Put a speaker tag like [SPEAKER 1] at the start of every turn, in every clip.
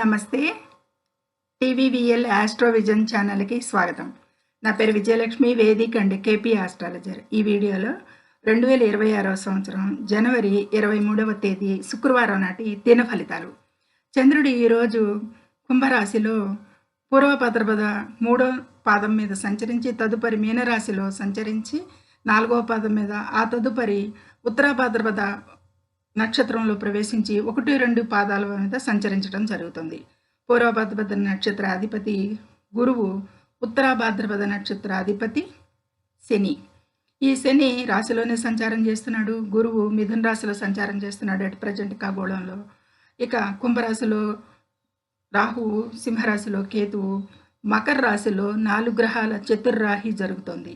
[SPEAKER 1] నమస్తే. టీవీవీఎల్ ఆస్ట్రోవిజన్ ఛానల్కి స్వాగతం. నా పేరు Vijayalakshmi Vedic and KP astrologer. ఈ వీడియోలో రెండు వేల ఇరవై ఆరవ సంవత్సరం జనవరి ఇరవై మూడవ తేదీ శుక్రవారం నాటి దిన ఫలితాలు. చంద్రుడు ఈరోజు కుంభరాశిలో పూర్వభద్రపద మూడో పాదం మీద సంచరించి తదుపరి మీనరాశిలో సంచరించి నాలుగవ పాదం మీద ఆ తదుపరి ఉత్తరాభద్రపద నక్షత్రంలో ప్రవేశించి ఒకటి రెండు పాదాల మీద సంచరించడం జరుగుతుంది. పూర్వభద్రపద నక్షత్ర అధిపతి గురువు ఉత్తరాభాద్రపద నక్షత్ర అధిపతి శని. ఈ శని రాశిలోనే సంచారం చేస్తున్నాడు. గురువు మిథున రాశిలో సంచారం చేస్తున్నాడు అట్ ప్రజెంట్ ఖగోళంలో ఇక కుంభరాశిలో రాహువు సింహరాశిలో కేతువు మకర రాశిలో నాలుగు గ్రహాల చతుర్రాహి జరుగుతోంది.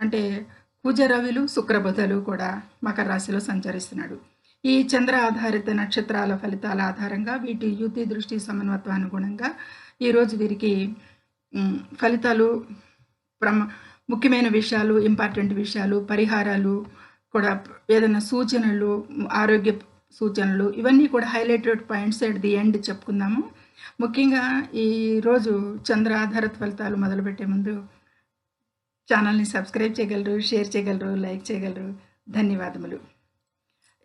[SPEAKER 1] అంటే కుజరవిలు శుక్రబుధలు కూడా మకర రాశిలో సంచరిస్తున్నాడు. ఈ చంద్ర ఆధారిత నక్షత్రాల ఫలితాల ఆధారంగా వీటి యుతి దృష్టి సమన్వత్వానుగుణంగా ఈరోజు వీరికి ఫలితాలు ప్రమ ముఖ్యమైన విషయాలు ఇంపార్టెంట్ విషయాలు పరిహారాలు కూడా ఏదైనా సూచనలు ఆరోగ్య సూచనలు ఇవన్నీ కూడా highlighted points at the end చెప్పుకుందాము. ముఖ్యంగా ఈరోజు చంద్ర ఆధారిత ఫలితాలు మొదలుపెట్టే ముందు ఛానల్ని సబ్స్క్రైబ్ చేయగలరు షేర్ చేయగలరు లైక్ చేయగలరు. ధన్యవాదములు.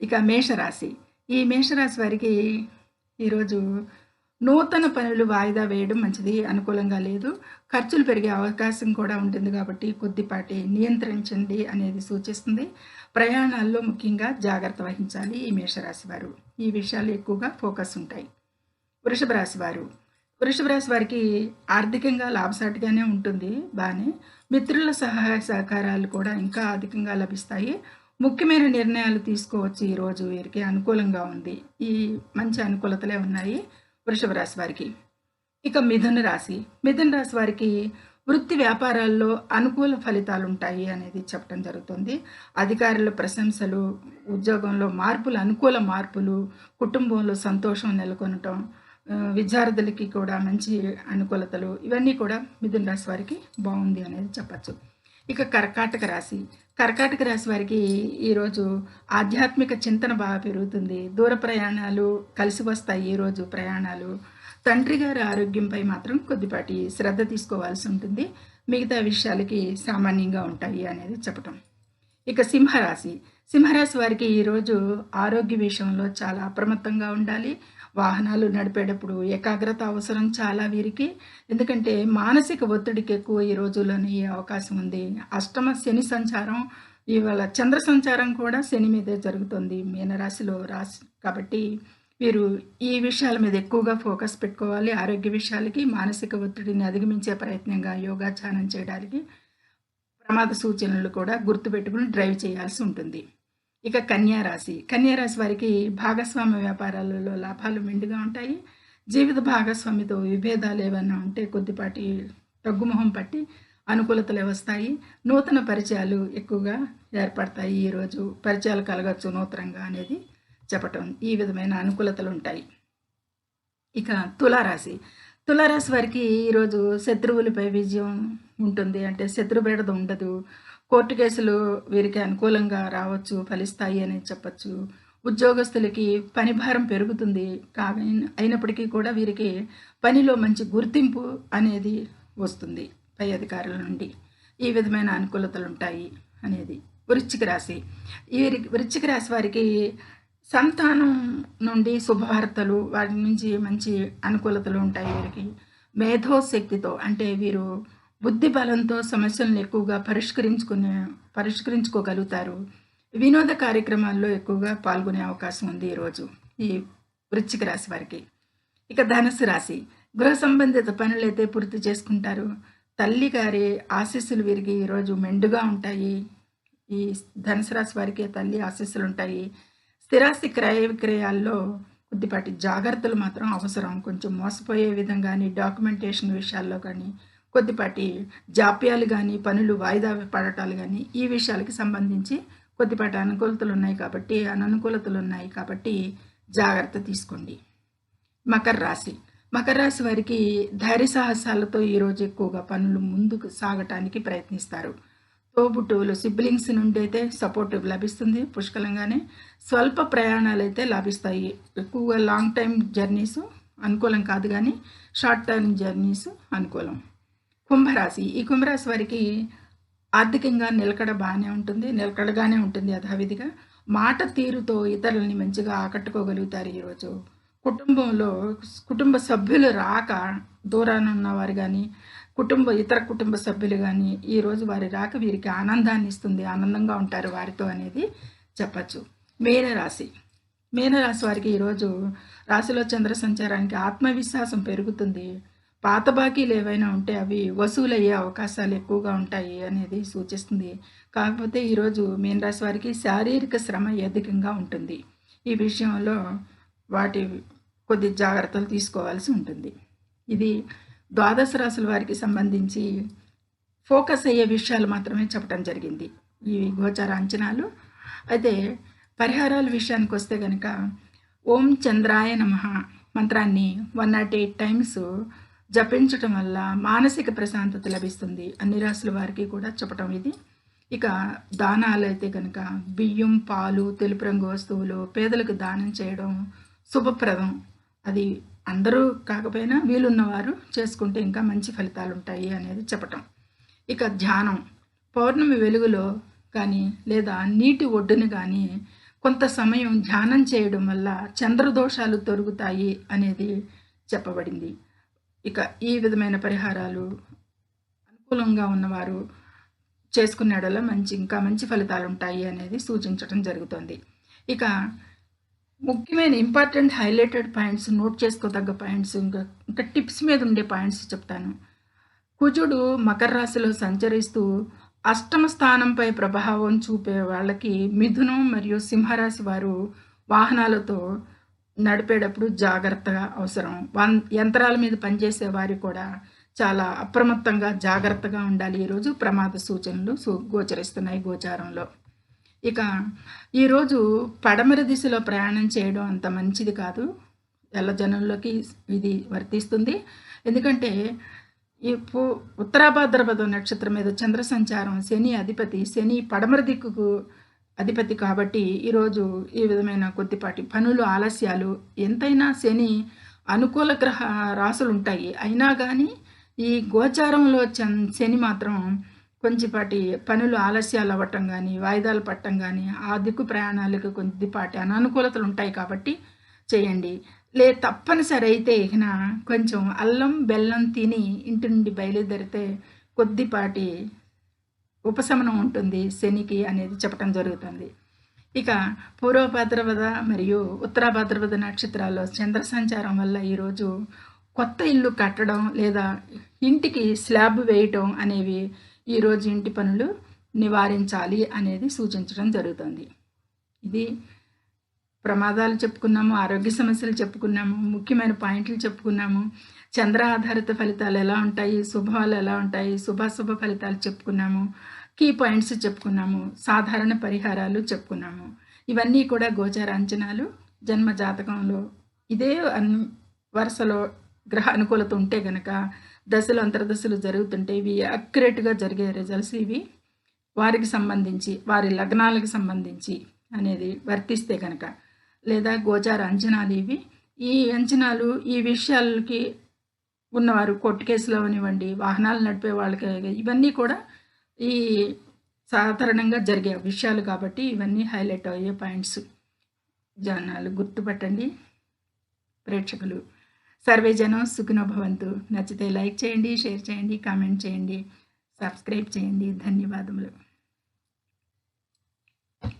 [SPEAKER 1] ఇక మేషరాశి. ఈ మేషరాశి వారికి ఈరోజు నూతన పనులు వాయిదా వేయడం మంచిది అనుకూలంగా లేదు. ఖర్చులు పెరిగే అవకాశం కూడా ఉంటుంది కాబట్టి కొద్దిపాటి నియంత్రించండి అనేది సూచిస్తుంది. ప్రయాణాల్లో ముఖ్యంగా జాగ్రత్త వహించాలి ఈ మేషరాశి వారు. ఈ విషయాలు ఎక్కువగా ఫోకస్ ఉంటాయి. వృషభ రాశి వారు. వృషభ రాశి వారికి ఆర్థికంగా లాభసాటిగానే ఉంటుంది బాగానే మిత్రుల సహాయ సహకారాలు కూడా ఇంకా అధికంగా లభిస్తాయి. ముఖ్యమైన నిర్ణయాలు తీసుకోవచ్చు ఈరోజు వీరికి. అనుకూలంగా ఉంది. ఈ మంచి అనుకూలతలే ఉన్నాయి వృషభ రాశి వారికి. ఇక మిథున రాశి. మిథున రాశి వారికి వృత్తి వ్యాపారాల్లో అనుకూల ఫలితాలు ఉంటాయి అనేది చెప్పడం జరుగుతుంది. అధికారుల ప్రశంసలు ఉద్యోగంలో మార్పులు అనుకూల మార్పులు కుటుంబంలో సంతోషం నెలకొనటం విద్యార్థులకి కూడా మంచి అనుకూలతలు ఇవన్నీ కూడా మిథున రాశి వారికి బాగుంది అనేది చెప్పచ్చు. ఇక కర్కాటక రాశి. కర్కాటక రాశి వారికి ఈరోజు ఆధ్యాత్మిక చింతన బాగా పెరుగుతుంది. దూర ప్రయాణాలు కలిసి వస్తాయి ఈరోజు ప్రయాణాలు. తండ్రి గారి ఆరోగ్యంపై మాత్రం కొద్దిపాటి శ్రద్ధ తీసుకోవాల్సి ఉంటుంది. మిగతా విషయాలకి సామాన్యంగా ఉంటాయి అనేది చెప్పటం. ఇక సింహరాశి. సింహరాశి వారికి ఈరోజు ఆరోగ్య విషయంలో చాలా అప్రమత్తంగా ఉండాలి. వాహనాలు నడిపేటప్పుడు ఏకాగ్రత అవసరం చాలా వీరికి. ఎందుకంటే మానసిక ఒత్తిడికి ఎక్కువ ఈ రోజుల్లోనే అయ్యే అవకాశం ఉంది. అష్టమ శని సంచారం ఇవాళ చంద్ర సంచారం కూడా శని మీదే జరుగుతుంది. మీనరాశిలో రాశి కాబట్టి వీరు ఈ విషయాల మీద ఎక్కువగా ఫోకస్ పెట్టుకోవాలి. ఆరోగ్య విషయాలకి మానసిక ఒత్తిడిని అధిగమించే ప్రయత్నంగా యోగాధ్యానం చేయడానికి ప్రమాద సూచనలు కూడా గుర్తుపెట్టుకుని డ్రైవ్ చేయాల్సి ఉంటుంది. ఇక కన్యా రాశి. వారికి భాగస్వామ్య వ్యాపారాలలో లాభాలు మెండుగా ఉంటాయి. జీవిత భాగస్వామితో విభేదాలు ఏమైనా ఉంటే కొద్దిపాటి తగ్గుముఖం పట్టి అనుకూలతలు వస్తాయి. నూతన పరిచయాలు ఎక్కువగా ఏర్పడతాయి ఈరోజు పరిచయాలు కలగచ్చు నూతనంగా అనేది చెప్పటం. ఈ విధమైన అనుకూలతలు ఉంటాయి. ఇక తులారాశి. తులారాశి వారికి ఈరోజు శత్రువులపై విజయం ఉంటుంది. అంటే శత్రు బెడద ఉండదు. కోర్టు కేసులు వీరికి అనుకూలంగా రావచ్చు ఫలిస్తాయి అని చెప్పచ్చు. ఉద్యోగస్తులకి పని భారం పెరుగుతుంది. కా అయినప్పటికీ కూడా వీరికి పనిలో మంచి గుర్తింపు అనేది వస్తుంది పై అధికారుల నుండి. ఈ విధమైన అనుకూలతలు ఉంటాయి అనేది వృశ్చిక రాశి. ఈ వృశ్చిక రాశి వారికి సంతానం నుండి శుభవార్తలు వాటి నుంచి మంచి అనుకూలతలు ఉంటాయి వీరికి. మేధోశక్తితో అంటే వీరు బుద్ధి బలంతో సమస్యలను ఎక్కువగా పరిష్కరించుకునే పరిష్కరించుకోగలుగుతారు. వినోద కార్యక్రమాల్లో ఎక్కువగా పాల్గొనే అవకాశం ఉంది ఈరోజు ఈ వృశ్చిక రాశి వారికి. ఇక ధనుసు రాశి గృహ సంబంధిత పనులైతే పూర్తి చేసుకుంటారు. తల్లి గారి ఆశీస్సులు విరిగి ఈరోజు మెండుగా ఉంటాయి. ఈ ధనుసు రాశి వారికి తల్లి ఆశీస్సులు ఉంటాయి. స్థిరాస్తి క్రయ విక్రయాల్లో కొద్దిపాటి జాగ్రత్తలు మాత్రం అవసరం. కొంచెం మోసపోయే విధంగా కానీ డాక్యుమెంటేషన్ విషయాల్లో కానీ కొద్దిపాటి జాప్యాలు కానీ పనులు వాయిదా పడటాలు కానీ ఈ విషయాలకి సంబంధించి కొద్దిపాటి అనుకూలతలు ఉన్నాయి కాబట్టి అననుకూలతలు ఉన్నాయి కాబట్టి జాగ్రత్త తీసుకోండి. మకర రాశి. మకర రాశి వారికి ధైర్య సాహసాలతో ఈరోజు ఎక్కువగా పనులు ముందుకు సాగటానికి ప్రయత్నిస్తారు. తోబుట్టువులు సిబ్లింగ్స్ నుండి అయితే సపోర్ట్ లభిస్తుంది పుష్కలంగానే. స్వల్ప ప్రయాణాలు అయితే లభిస్తాయి. ఎక్కువగా లాంగ్ టైం జర్నీస్ అనుకూలం కాదు కానీ షార్ట్ టర్మ్ జర్నీస్ అనుకూలం. కుంభరాశి. ఈ కుంభరాశి వారికి ఆర్థికంగా నిలకడ బాగానే ఉంటుంది. నిలకడగానే ఉంటుంది యథావిధిగా. మాట తీరుతో ఇతరులని మంచిగా ఆకట్టుకోగలుగుతారు ఈరోజు. కుటుంబంలో కుటుంబ సభ్యులు రాక దూరాన ఉన్నవారు కానీ కుటుంబ ఇతర కుటుంబ సభ్యులు కానీ ఈరోజు వారి రాక వీరికి ఆనందాన్ని ఇస్తుంది. ఆనందంగా ఉంటారు వారితో అనేది చెప్పచ్చు. మీనరాశి. మీనరాశి వారికి ఈరోజు రాశిలో చంద్ర సంచారానికి ఆత్మవిశ్వాసం పెరుగుతుంది. పాత బాకీలు ఏవైనా ఉంటే అవి వసూలయ్యే అవకాశాలు ఎక్కువగా ఉంటాయి అనేది సూచిస్తుంది. కాకపోతే ఈరోజు మీనరాశి వారికి శారీరక శ్రమ అధికంగా ఉంటుంది. ఈ విషయంలో వాటి కొద్ది జాగ్రత్తలు తీసుకోవాల్సి ఉంటుంది. ఇది ద్వాదశ రాశుల వారికి సంబంధించి ఫోకస్ అయ్యే విషయాలు మాత్రమే చెప్పడం జరిగింది. ఈ గోచార అంచనాలు. అయితే పరిహారాల విషయానికి వస్తే కనుక ఓం చంద్రాయ నమ మంత్రాన్ని వన్ నాట్ ఎయిట్ టైమ్స్ జపించటం వల్ల మానసిక ప్రశాంతత లభిస్తుంది. అన్ని రాసుల వారికి కూడా చెప్పటం ఇది. ఇక దానాలు అయితే కనుక బియ్యం పాలు తెలుపు రంగు వస్తువులు పేదలకు దానం చేయడం శుభప్రదం. అది అందరూ కాకపోయినా వీలున్నవారు చేసుకుంటే ఇంకా మంచి ఫలితాలు ఉంటాయి అనేది చెప్పటం. ఇక ధ్యానం. పౌర్ణమి వెలుగులో కానీ లేదా నీటి ఒడ్డుని కానీ కొంత సమయం ధ్యానం చేయడం వల్ల చంద్రదోషాలు తొరుగుతాయి అనేది చెప్పబడింది. ఇక ఈ విధమైన పరిహారాలు అనుకూలంగా ఉన్నవారు చేసుకునేడలో మంచి ఇంకా మంచి ఫలితాలు ఉంటాయి అనేది సూచించడం జరుగుతుంది. ఇక ముఖ్యమైన ఇంపార్టెంట్ హైలైటెడ్ పాయింట్స్ నోట్ చేసుకోదగ్గ పాయింట్స్ ఇంకా ఇంకా టిప్స్ మీద ఉండే పాయింట్స్ చెప్తాను. కుజుడు మకర రాశిలో సంచరిస్తూ అష్టమ స్థానంపై ప్రభావం చూపే వాళ్ళకి మిథునం మరియు సింహరాశి వారు వాహనాలతో నడిపేటప్పుడు జాగ్రత్తగా అవసరం. వన్ యంత్రాల మీద పనిచేసే వారు కూడా చాలా అప్రమత్తంగా జాగ్రత్తగా ఉండాలి. ఈరోజు ప్రమాద సూచనలు గోచరిస్తున్నాయి గోచారంలో. ఇక ఈరోజు పడమర దిశలో ప్రయాణం చేయడం అంత మంచిది కాదు. ఎల్ల జనంలోకి ఇది వర్తిస్తుంది. ఎందుకంటే ఈ ఉత్తరాభాద్రపద నక్షత్రం మీద చంద్ర సంచారం శని అధిపతి శని పడమర దిక్కుకు అధిపతి కాబట్టి ఈరోజు ఈ విధమైన కొద్దిపాటి పనులు ఆలస్యాలు ఎంతైనా శని అనుకూల గ్రహ రాసులు ఉంటాయి అయినా కానీ ఈ గోచారంలో శని మాత్రం కొంచెంపాటి పనులు ఆలస్యాలు అవ్వటం కానీ వాయిదాలు పట్టడం కానీ ఆ దిక్కు ప్రయాణాలకు కొద్దిపాటి అననుకూలతలు ఉంటాయి కాబట్టి చేయండి. లే తప్పనిసరి అయితే కొంచెం అల్లం బెల్లం తిని ఇంటి నుండి బయలుదేరితే కొద్దిపాటి ఉపశమనం ఉంటుంది శనికి అనేది చెప్పడం జరుగుతుంది. ఇక పూర్వభద్రవద మరియు ఉత్తరాభద్రవద నక్షత్రాల్లో చంద్ర సంచారం వల్ల ఈరోజు కొత్త ఇల్లు కట్టడం లేదా ఇంటికి స్లాబ్ వేయటం అనేవి ఈరోజు ఇంటి పనులు నివారించాలి అనేది సూచించడం జరుగుతుంది. ఇది ప్రమాదాలు చెప్పుకున్నాము ఆరోగ్య సమస్యలు చెప్పుకున్నాము ముఖ్యమైన పాయింట్లు చెప్పుకున్నాము. చంద్ర ఆధారిత ఫలితాలు ఎలా ఉంటాయి? శుభాలు ఎలా ఉంటాయి? శుభాశుభ ఫలితాలు చెప్పుకున్నాము. కీ పాయింట్స్ చెప్పుకున్నాము. సాధారణ పరిహారాలు చెప్పుకున్నాము. ఇవన్నీ కూడా గోచార అంచనాలు. జన్మ జాతకంలో ఇదే అన్ వరుసలో గ్రహ అనుకూలత ఉంటే గనక దశలు అంతర్దశలు జరుగుతుంటే ఇవి అక్యురేట్గా జరిగే రిజల్ట్స్ ఇవి. వారికి సంబంధించి వారి లగ్నాలకు సంబంధించి అనేది వర్తిస్తే కనుక లేదా గోచార అంచనాలు ఇవి. ఈ అంచనాలు ఈ విషయాలకి ఉన్నవారు కోర్టు కేసులు అవనివ్వండి వాహనాలు నడిపే వాళ్ళకి ఇవన్నీ కూడా ఈ సాధారణంగా జరిగే విషయాలు కాబట్టి ఇవన్నీ హైలైట్ అయ్యే పాయింట్స్. జనాలు గుర్తుపెట్టండి. ప్రేక్షకులు సర్వే జనం సుఖినోభవంతు నచ్చితే లైక్ చేయండి షేర్ చేయండి కామెంట్ చేయండి సబ్స్క్రైబ్ చేయండి. ధన్యవాదములు.